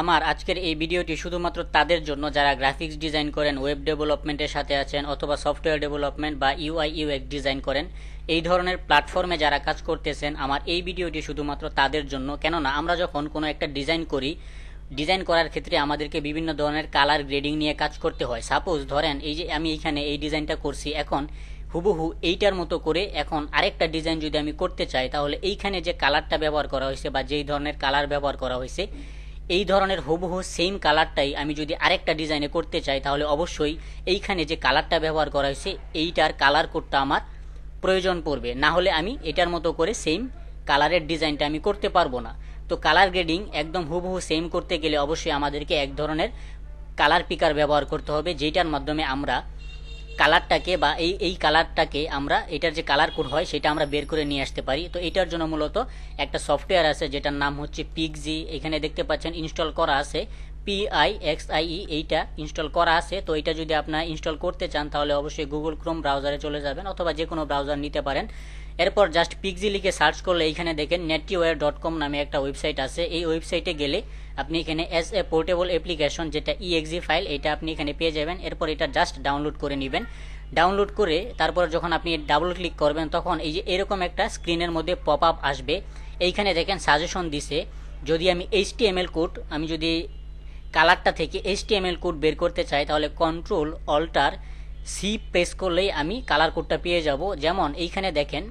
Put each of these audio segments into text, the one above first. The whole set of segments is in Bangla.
আমার আজকের এই ভিডিওটি শুধুমাত্র তাদের জন্য যারা গ্রাফিক্স ডিজাইন করেন ওয়েব ডেভেলপমেন্টের সাথে আছেন অথবা সফটওয়্যার ডেভেলপমেন্ট বা ইউআই ইউএক্স ডিজাইন করেন, এই ধরনের প্ল্যাটফর্মে যারা কাজ করতেছেন, আমার এই ভিডিওটি শুধুমাত্র তাদের জন্য। কেননা, আমরা যখন কোনো একটা ডিজাইন করি ডিজাইন করার ক্ষেত্রে আমাদেরকে বিভিন্ন ধরনের কালার গ্রেডিং নিয়ে কাজ করতে হয়। সাপোজ ধরেন, এই যে আমি এখানে এই ডিজাইনটা করছি, এখন হুবহু এইটার মতো করে এখন আরেকটা ডিজাইন যদি আমি করতে চাই, তাহলে এইখানে যে কালারটা ব্যবহার করা হয়েছে বা যেই ধরনের কালার ব্যবহার করা হয়েছে এই ধরনের হুবহু সেম কালারটাই আমি যদি আরেকটা ডিজাইনে করতে চাই, তাহলে অবশ্যই এইখানে যে কালারটা ব্যবহার করা হয়েছে, এইটার কালার কোডটা আমার প্রয়োজন পড়বে। না হলে আমি এটার মতো করে সেম কালারের ডিজাইনটা আমি করতে পারব না। তো কালার গ্রেডিং একদম হুবহু সেম করতে গেলে অবশ্যই আমাদেরকে এক ধরনের কালার পিকার ব্যবহার করতে হবে যেটার মাধ্যমে আমরা কালারটাকে বা এই এই কালারটাকে আমরা, এটার যে কালার কোড হয়, সেটা আমরা বের করে নিয়ে আসতে পারি। তো এটার জন্য মূলত একটা সফটওয়্যার আছে, যেটার নাম হচ্ছে পিকজি এখানে দেখতে পাচ্ছেন ইনস্টল করা আছে পিআই এক্স আইই এইটা ইনস্টল করা আছে। তো এটা যদি আপনারা ইনস্টল করতে চান, তাহলে অবশ্যই গুগল ক্রোম ব্রাউজারে চলে যাবেন, অথবা যে কোনো ব্রাউজার নিতে পারেন। এরপর জাস্ট পিকজি লিখে সার্চ করলে এইখানে দেখেন নেটটিওয়ার ডট কম নামে একটা ওয়েবসাইট আছে। এই ওয়েবসাইটে গেলে আপনি এখানে এস এ পোর্টেবল অ্যাপ্লিকেশন যেটা ইএক্সি ফাইল এটা আপনি এখানে পেয়ে যাবেন। এরপর এটা জাস্ট ডাউনলোড করে নেবেন। ডাউনলোড করে তারপর যখন আপনি ডাবল ক্লিক করবেন, তখন এই যে এরকম একটা স্ক্রিনের মধ্যে পপ আপ আসবে। এইখানে দেখেন সাজেশন দিছে, যদি আমি এইচটিএমএল কোড আমি যদি কালারটা থেকে এইচটিএমএল কোড বের করতে চাই, তাহলে কন্ট্রোল অল্টার সি প্রেস করলেই আমি কালার কোডটা পেয়ে যাব। যেমন এইখানে দেখেন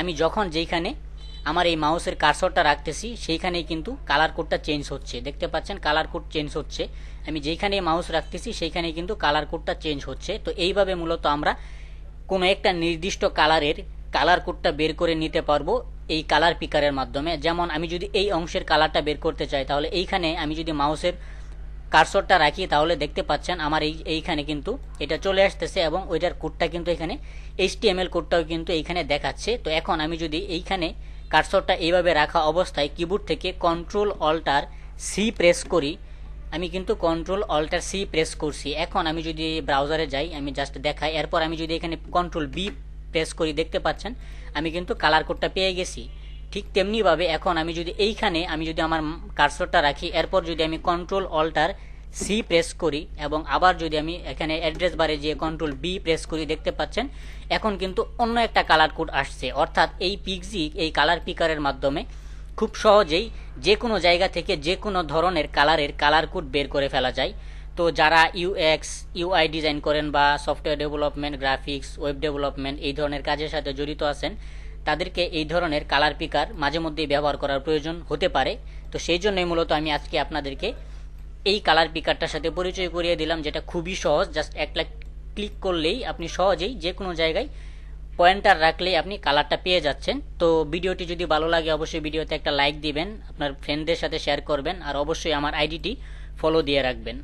আমি যখন যেইখানে আমার এই মাউসের কার্সরটা রাখতেছি, সেইখানেই কিন্তু কালার কোডটা চেঞ্জ হচ্ছে। দেখতে পাচ্ছেন? কালার কোড চেঞ্জ হচ্ছে। আমি যেইখানে মাউস রাখতেছি সেইখানে কিন্তু কালার কোডটা চেঞ্জ হচ্ছে। তো এইভাবে মূলত আমরা কোনো একটা নির্দিষ্ট কালারের কালার কোডটা বের করে নিতে পারব এই কালার পিকারের মাধ্যমে। যেমন আমি যদি এই অংশের কালারটা বের করতে চাই, তাহলে এইখানে আমি যদি মাউসের কার্সরটা রাখি, তাহলে দেখতে পাচ্ছেন আমার এই, এইখানে কিন্তু এটা চলে আসতেছে এবং ওইটার কোডটা কিন্তু এখানে এইচটিএমএল কোডটাও কিন্তু এইখানে দেখাচ্ছে। তো এখন আমি যদি এইখানে কার্সরটা এইভাবে রাখা অবস্থায় কিবোর্ড থেকে কন্ট্রোল অল্টার সি প্রেস করি, আমি কিন্তু কন্ট্রোল অল্টার সি প্রেস করছি। এখন আমি যদি ব্রাউজারে যাই, আমি জাস্ট দেখাই, এরপর আমি যদি এখানে কন্ট্রোল বি প্রেস করি, দেখতে পাচ্ছেন, আমি কিন্তু কালার কোডটা পেয়ে গেছি। ঠিক তেমনিভাবে এখন আমি যদি এইখানে আমি যদি আমার কার্সরটা রাখি, এরপর যদি আমি কন্ট্রোল অল্টার সি প্রেস করি এবং আবার যদি আমি এখানে অ্যাড্রেস বারে যে কন্ট্রোল বি প্রেস করি, দেখতে পাচ্ছেন, এখন কিন্তু অন্য একটা কালার কোড আসছে। অর্থাৎ এই পিকজি এই কালার পিকারের মাধ্যমে খুব সহজেই যে কোনো জায়গা থেকে যে কোনো ধরনের কালারের কালার কোড বের করে ফেলা যায়। তো যারা ইউএক্স ইউআই ডিজাইন করেন বা software development graphics web development এই ধরনের কাজের সাথে জড়িত আছেন তাদেরকে এই ধরনের কালার পিকার মাঝে মধ্যেই ব্যবহার করার প্রয়োজন হতে পারে। তো সেই জন্যই মূলত আমি আজকে আপনাদেরকে এই কালার পিকারটার সাথে পরিচয় করিয়ে দিলাম, যেটা খুবই সহজ। জাস্ট একটা ক্লিক করলেই আপনি সহজেই যে কোনো জায়গায় পয়েন্টার রাখলেই আপনি কালারটা পেয়ে যাচ্ছেন। তো ভিডিওটি যদি ভালো লাগে, অবশ্যই ভিডিওতে একটা লাইক দিবেন, আপনার ফ্রেন্ডদের সাথে শেয়ার করবেন, আর অবশ্যই আমার আইডিটি ফলো দিয়ে রাখবেন।